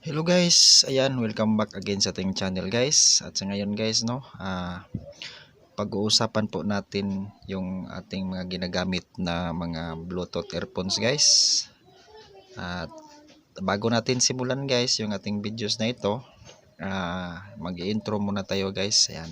Hello guys, ayan, welcome back again sa ating channel guys. At sa ngayon guys, no, ah, pag-uusapan po natin yung ating mga ginagamit na mga Bluetooth earphones guys. At bago natin simulan guys, yung ating videos na ito, ah, mag-intro muna tayo guys. Ayan.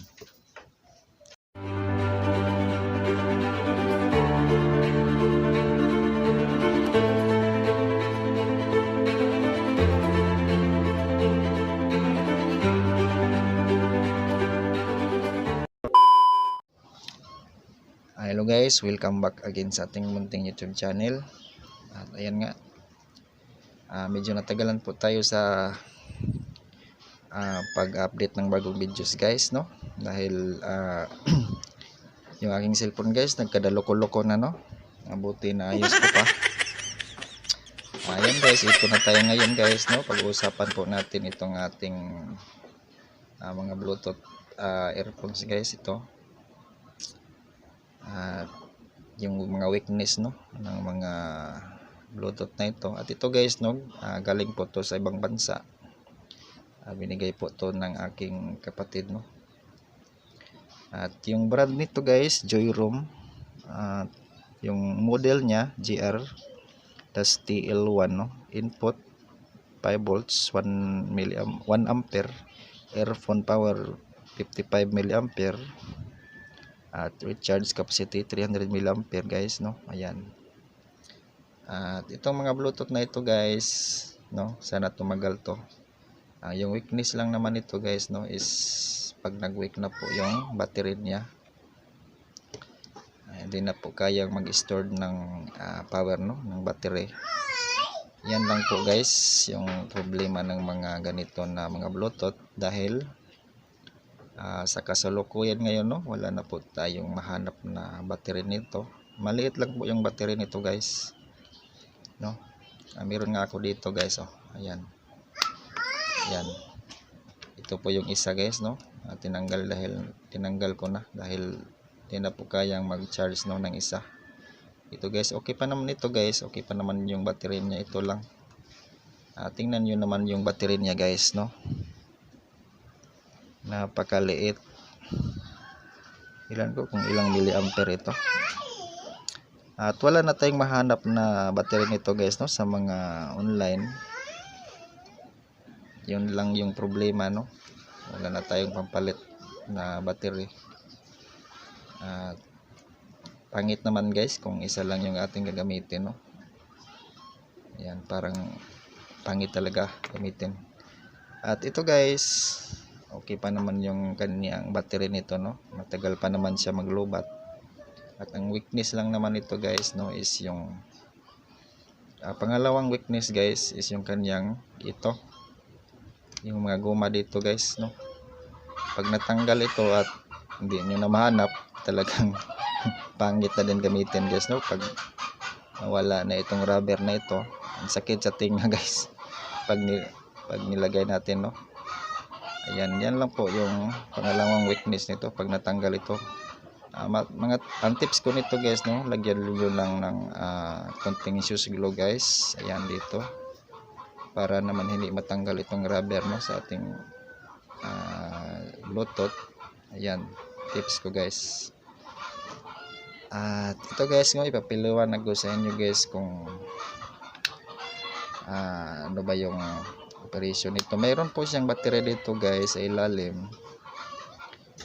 Guys, welcome back again sa ating munting YouTube channel. At ayan nga, ah, medyo natagalan po tayo sa ah, pag-update ng bagong videos guys, no? Dahil ah, yung aking cellphone guys, nagkadaloko-loko na, no? Mabuti na ayos ko pa. Ayan guys, ito na tayo ngayon guys, no? Pag-uusapan po natin itong ating ah, mga Bluetooth ah, earphones guys, ito at yung mga weakness no ng mga bluetooth na ito. At ito guys no ah, galing po to sa ibang bansa. Ah, binigay po to ng aking kapatid no. At yung brand nito guys Joyroom. At yung model niya GR tas TL1 no. Input 5 volts 1 milliamp 1 ampere. Earphone power 55 milliampere at recharge capacity 300 mAh guys no? Ayan. At itong mga bluetooth na ito guys no? Sana tumagal to. Ah, yung weakness lang naman ito guys no? Is pag nag weak na po yung battery niya ah, hindi na po kayang mag-store ng ah, power no? Ng battery. Yan lang po guys yung problema ng mga ganito na mga bluetooth dahil Ah, sa kasalukuyan ngayon no wala na po tayong mahanap na battery nito. Maliit lang po yung battery nito guys. No? Ah, meron nga ako dito guys oh. Ayan. Ayan. Ito po yung isa guys no? Ah, tinanggal dahil tinanggal ko na dahil di na po kayang mag charge no ng isa. Ito guys okay pa naman ito guys. Okay pa naman yung battery niya. Ito lang. Ah, tingnan nyo naman yung battery niya guys no napakaliit. Ilan ko kung ilang miliampere ito. At wala na tayong mahanap na battery nito guys no sa mga online. Yun lang yung problema no? Wala na tayong pampalit na battery. At pangit naman guys kung isa lang yung ating gagamitin no? Yan parang pangit talaga gamitin. At ito guys okay pa naman yung kanyang battery nito no? Matagal pa naman siya maglubat. At ang weakness lang naman ito guys no is yung ah, pangalawang weakness guys is yung kanyang ito. Yung mga guma dito guys no? Pag natanggal ito at hindi nyo na mahanap talagang pangit na din gamitin guys no? Pag nawala na itong rubber na ito ang sakit sa tinga guys pag, ni, pag nilagay natin no Ayan, yan lang po yung pangalawang weakness nito pag natanggal ito. Ma- mga ang tips ko nito guys no, lagyan niyo lang ng ah, konting glue guys. Ayan dito. Para naman hindi matanggal itong rubber no sa ating ah, Bluetooth. Ayan, tips ko guys. At ito guys, no, ipapiliwanag ko sa inyo guys kung ah, ano ba yung operation nito. Mayroon po siyang battery dito guys sa ilalim.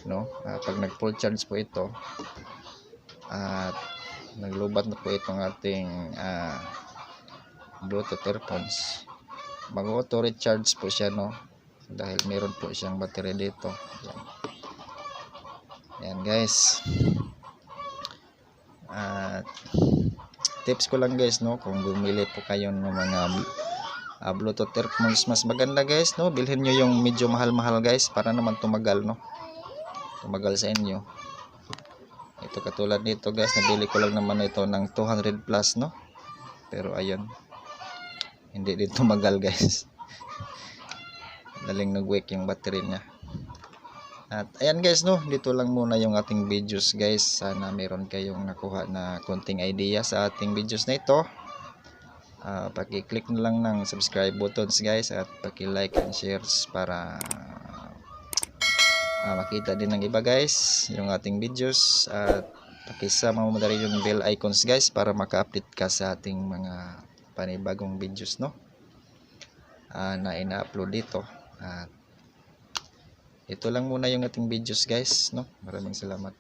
No? Ah, pag nag full charge po ito at naglubat na po itong ating ah, Bluetooth earphones. Mag auto recharge po siya no dahil meron po siyang battery dito. Yan. Yan guys. At tips ko lang guys no kung bumili po kayo ng mga uh, Bluetooth earphones mas maganda guys no? Bilhin nyo yung medyo mahal-mahal guys para naman tumagal no? Tumagal sa inyo. Ito katulad nito guys nabili ko lang naman ito ng 200 plus no? Pero ayun. Hindi din tumagal guys. Daling nag-wake yung battery niya. At ayan guys no? Dito lang muna yung ating videos guys. Sana meron kayong nakuha na konting idea sa ating videos na ito Ah, paki-click na lang ng subscribe buttons guys at paki-like and shares para ah, makita din ng iba guys yung ating videos. At pakisama mo na yung bell icons guys para maka-update ka sa ating mga panibagong videos no? Ah, na ina-upload dito. At ito lang muna yung ating videos guys no? Maraming salamat